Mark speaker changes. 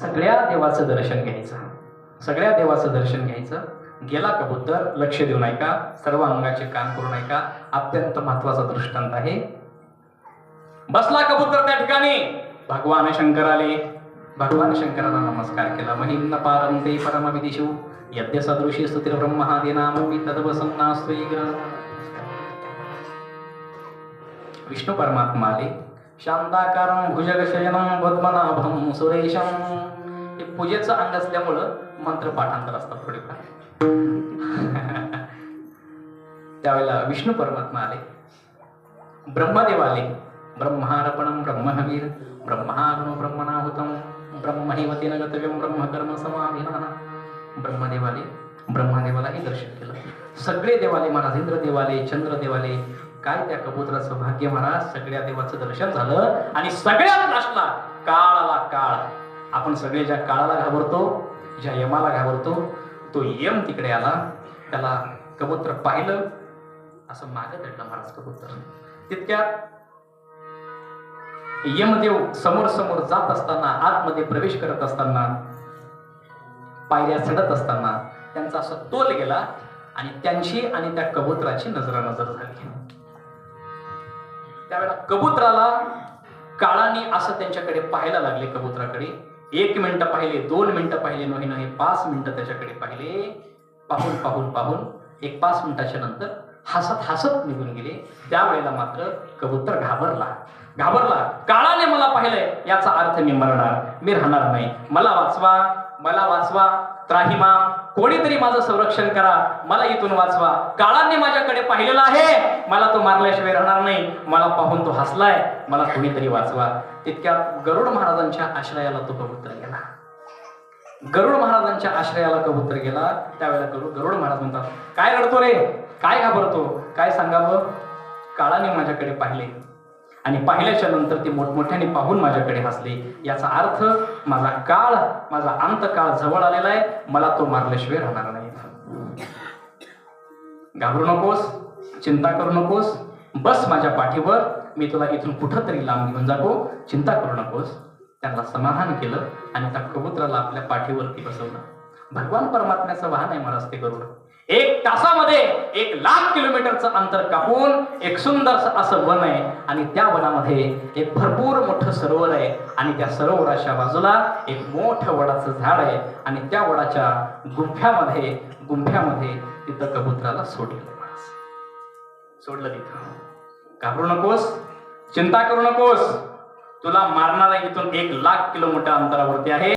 Speaker 1: सगळ्या देवाचं दर्शन घ्यायचं. सगळ्या देवाचं दर्शन घ्यायचं. गेला कबूतर लक्ष देऊन ऐका सर्व अंगाचे कान करून ऐका अत्यंत महत्त्वाचा दृष्टांत आहे. बसला कबूतर त्या ठिकाणी? भगवान शंकर आले. भगवान शंकराला नमस्कार केला. महिम्न पारंते परमविदिशु. यद्य सदृशी स्तुतिर ब्रह्मादिनामी तदवसन्नास्त्वैग्र विष्णू परमात्मा आले. शांताकारं भुजगशयनं पद्मनाभं सुरेशम हे पूजेचं अंग असल्यामुळं मंत्र पाठांतर असतात थोडेफार. त्यावेळेला विष्णू परमात्मा आले. ब्रह्मदेव आले. ब्रह्मार्पणं ब्रह्महवीर. ब्रह्माग्नो ब्रह्मनाहुतं. ब्रह्महिवतीन गतव्यं ब्रह्मकर्म समाधिनः ब्रह्मदेवाले ब्रह्मदेवालाही दर्शन केलं. सगळे देवाले महाराज इंद्र देवाले चंद्र देवाले काय त्या कबुतराचं भाग्य म्हणा? सगळ्या देवाचं दर्शन झालं आणि सगळ्यात लास्टला काळाला काळ. आपण सगळे ज्या काळाला घाबरतो ज्या यमाला घाबरतो तो यम तिकडे आला. त्याला कबूतर पाहिलं. असं मागं दडलं महाराज कबूतर. तितक्यात यमदेव समोर समोर जात असताना आतमध्ये प्रवेश करत असताना पायऱ्या चढत असताना त्यांचा असा तोल गेला आणि त्यांची आणि त्या कबुतराची नजरानजर झाली. त्यावेळेला कबुतराला काळाने असं त्यांच्याकडे पाहायला लागले कबुतराकडे. एक मिनिट पाहिले दोन मिनिटं पाहिले नाही नाही पाच मिनिटं त्याच्याकडे पाहिले. पाहून पाहून पाहून एक पाच मिनिटाच्या नंतर हसत हसत निघून गेले. त्यावेळेला मात्र कबूतर घाबरला. घाबरला. काळाने मला पाहिलंय याचा अर्थ मी मरणार मी राहणार नाही. मला वाचवा. मला वाचवा. त्राहिमा कोणीतरी माझं संरक्षण करा. मला इथून वाचवा. काळाने माझ्याकडे पाहिलेला आहे. मला तो मारल्याशिवाय राहणार नाही. मला पाहून तो हसलाय. मला कोणीतरी वाचवा. तितक्यात गरुड महाराजांच्या आश्रयाला तो कबूतर गेला. गरुड महाराजांच्या आश्रयाला कबूतर गेला. त्यावेळेला गरुड गरुड महाराज म्हणतात काय रडतो रे? काय घाबरतो? काय सांगावं? काळाने माझ्याकडे पाहिले. आणि पाहिल्याच्या नंतर ते मोठमोठ्याने पाहून माझ्याकडे हसले. याचा अर्थ माझा काळ माझा अंतकाळ जवळ आलेला आहे. मला तो मारल्याशिवाय राहणार नाही. घाबरू नकोस चिंता करू नकोस. बस माझ्या पाठीवर. मी तुला इथून कुठं तरी लांब घेऊन जातो. चिंता करू नकोस. त्यांना समाधान केलं आणि त्या कबुतराला आपल्या पाठीवरती बसवलं. भगवान परमात्म्याचं वाहन आहे मला असते गरुड एक तासामध्ये एक लाख किलोमीटरचं अंतर कापून एक सुंदर असं वन आहे आणि त्या वनामध्ये एक भरपूर मोठं सरोवर आहे आणि त्या सरोवराच्या बाजूला एक मोठं वडाचं झाड आहे आणि त्या वडाच्या गुंफ्यामध्ये गुंफ्यामध्ये तिथं कबुतराला सोडलं सोडलं तिथं. घाबरू नकोस. चिंता करू नकोस. तुला मारणारा इथून एक लाख किलोमीटर अंतरावरती आहे.